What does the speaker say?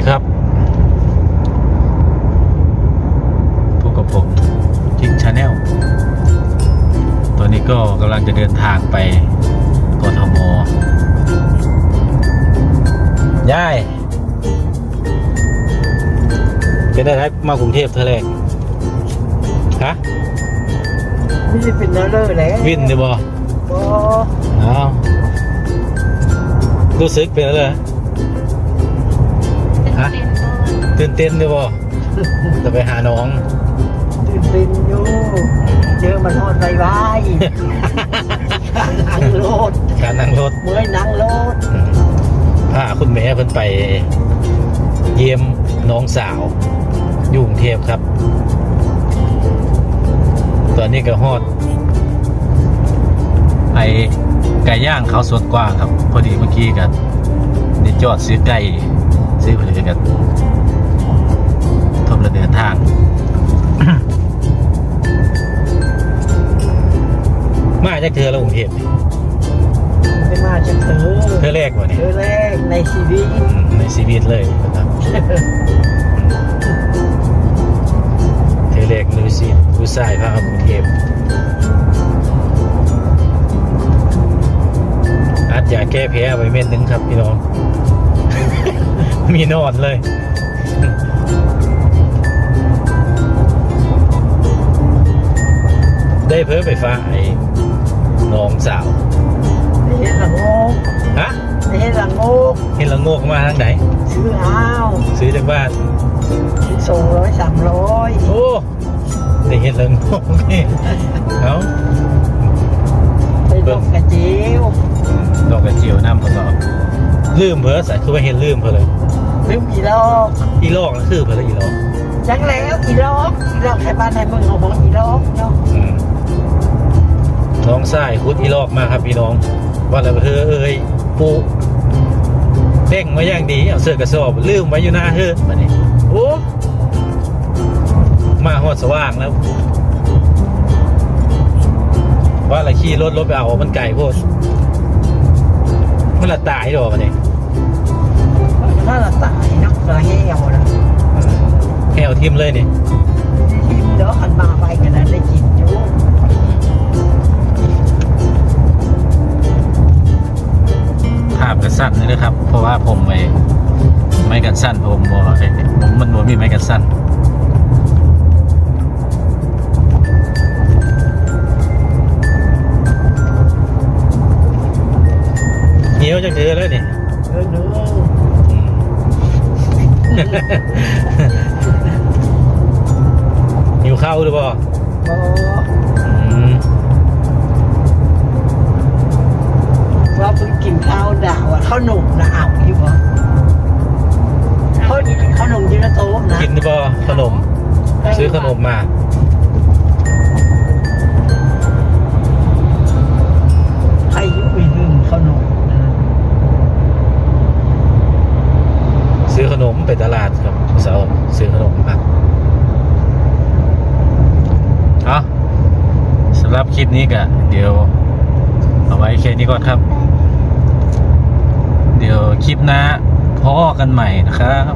ดีครับพบกับผมจิงชาแนลตอนนี้ก็กำลังจะเดินทางไปกทมยายเป็นได้ไหมมากรุงเทพเธอแรกฮะไม่ได้เป็นนักเลิศแล้ววินดีบ่บ่อ้าวรู้สึกเป็นอะไร ฮะตื่นเต้นดีบ่จะไปหาน้อง ตื่นเต้นอยู่เจอมันทอดไวไวนั่งรถการนั่งรถเมื่อยนั่งรถพาคุณแม่เพิ่นไปเยี่ยมน้องสาว อยู่กรุงเทพครับ ตอนนี้ก็ฮอดไอไก่ย่างเขาสวนกว้างครับ พอดีเมื่อกี้กันได้จอดซื้อไก่ ซื้อผลิตกันทบระเดินทางมาจากเธอแล้วกรุงเทพนี่ไม่มาจะเธอเธอแรกวะเธเนี่ยอแรกในชีวิตอืมในชีวิตเลยนะครับเทเล็กนูซีผู้ชายพากรุงเทพอัดยาแก้แพ้ไว้เม็ดหนึงครับพี่น้อง มีนอนเลยได้เพิ่มไปฟ้าไอ้น้องสาวไม่เห็นละโงกฮะไม่เห็นละโงกเห็นละโงกมาทางไหน ซื้ออ้าวซื้อจากบ้านส่งร้อยสามร้อยโอ้ได้เห็นละโงกนี่เอ้าไปดอกกระเจียวดอกกระเจียวน้ำประกอบ ลืมเพอใส่คือว่าเห็นลืมเพอเลย ลืมอีลอกอีลอกนั่นคือเพอเลยอีลอกจังแล้วอีลอกอีลอกใครบ้านใครเมืองเอาของอีลอกเนาะอืมน้องไส้คุดอีลอกมาครับพี่น้องว่าแล้วเฮ้อเอ้ยปูเด้งมาอย่างดีเอาเสื้อกระสอบลืมไว้อยู่หน้าเฮ้อมานี่โอ้มาหอดสว่างแล้ว ว่าอะไรขี่รถรถไปเอามันไก่โพดมันละตายหรอมันนี่ถ้ ทิมเลยนี่ทีมเดี๋ยวหันมาไปกันนะได้กินอยู่ภาพกันสั้นเลยนะครับ เพราะว่าผมไปไม้กันสั้นผมบอผมมันบ่มีไม้กันสั้นเหนียวจังเธอเลยนี่เออเนื้อ อืมหิวข้าวหรือเปล่าบออืมว่าเพิ่งกินข้าวด่าว่าข้าวหนุ่มนะเอาอยู่บ่เขาข้าวหนุ่มอยืนโต๊ะนะกินหรือเปล่าขนม ซื้อขนมมา รับคลิปนี้ก็เดี๋ยว เอาไว้แค่นี้ก่อนครับ เดี๋ยวคลิปหน้าพอกันใหม่นะครับ